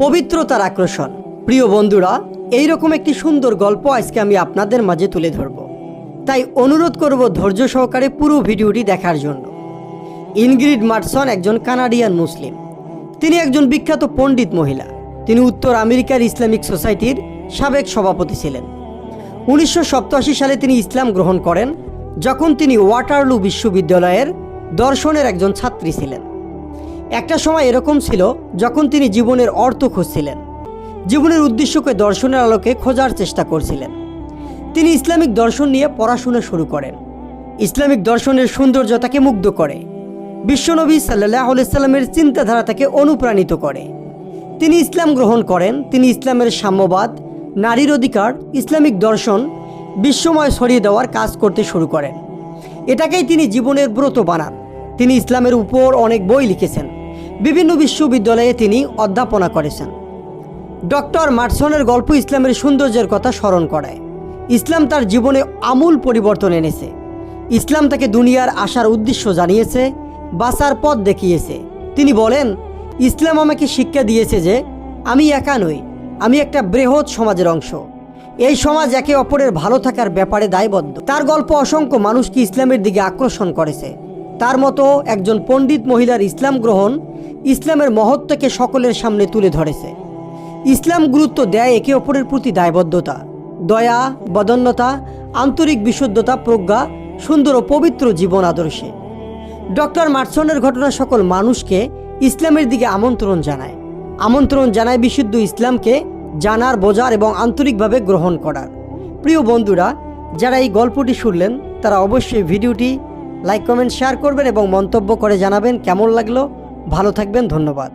পবিত্রতার আকর্ষণ। প্রিয় বন্ধুরা, এইরকম একটি সুন্দর গল্প আজকে আমি আপনাদের মাঝে তুলে ধরব। তাই অনুরোধ করব ধৈর্য সহকারে পুরো ভিডিওটি দেখার জন্য। ইনগ্রিড মার্টসন একজন কানাডিয়ান মুসলিম। তিনি একজন বিখ্যাত পণ্ডিত মহিলা। তিনি উত্তর আমেরিকার ইসলামিক সোসাইটির সাবেক সভাপতি ছিলেন। উনিশশো সালে তিনি ইসলাম গ্রহণ করেন, যখন তিনি ওয়াটারলু বিশ্ববিদ্যালয়ের দর্শনের একজন ছাত্রী ছিলেন। একটা সময় এরকম ছিল যখন তিনি জীবনের অর্থ খুঁজছিলেন। জীবনের উদ্দেশ্যকে দর্শনের আলোকে খোঁজার চেষ্টা করছিলেন। তিনি ইসলামিক দর্শন নিয়ে পড়াশোনা শুরু করেন। ইসলামিক দর্শনের সৌন্দর্য তাকে মুগ্ধ করে। বিশ্বনবী সাল্লাহ সাল্লামের চিন্তাধারা তাকে অনুপ্রাণিত করে। তিনি ইসলাম গ্রহণ করেন, তিনি ইসলামের সাম্যবাদ, নারীর অধিকার, ইসলামিক দর্শন, বিশ্বময় ছড়িয়ে দেওয়ার কাজ করতে শুরু করেন। এটাকেই তিনি জীবনের ব্রত বানান। তিনি ইসলামের উপর অনেক বই লিখেছেন। বিভিন্ন বিশ্ববিদ্যালয়ে তিনি অধ্যাপনা করেছেন। ডক্টর মার্সনের গল্প ইসলামের সৌন্দর্যের কথা স্মরণ করায়। ইসলাম তার জীবনে আমূল পরিবর্তন এনেছে। ইসলাম তাকে দুনিয়ার আসার উদ্দেশ্য জানিয়েছে, বাঁচার পথ দেখিয়েছে। তিনি বলেন, ইসলাম আমাকে শিক্ষা দিয়েছে যে, আমি একা নই, আমি একটা বৃহৎ সমাজের অংশ। এই সমাজ একে অপরের ভালো থাকার ব্যাপারে দায়বদ্ধ। তার গল্প অসংখ্য মানুষকে ইসলামের দিকে আকর্ষণ করেছে। তার মতো একজন পণ্ডিত মহিলার ইসলাম গ্রহণ ইসলামের মহত্বকে সকলের সামনে তুলে ধরেছে। ইসলাম গুরুত্ব দেয় একে অপরের প্রতি দায়বদ্ধতা, দয়া, বদন্যতা, আন্তরিক বিশুদ্ধতা, প্রজ্ঞা, সুন্দর ও পবিত্র জীবন আদর্শে। ডক্টর মার্সনের ঘটনা সকল মানুষকে ইসলামের দিকে আমন্ত্রণ জানায়। আমন্ত্রণ জানায় বিশুদ্ধ ইসলামকে জানার, বোঝার এবং আন্তরিকভাবে গ্রহণ করার। প্রিয় বন্ধুরা, যারা এই গল্পটি শুনলেন, তারা অবশ্যই ভিডিওটি লাইক, কমেন্ট, শেয়ার করবেন এবং মন্তব্য করে জানাবেন কেমন লাগল। ভালো থাকবেন ধন্যবাদ।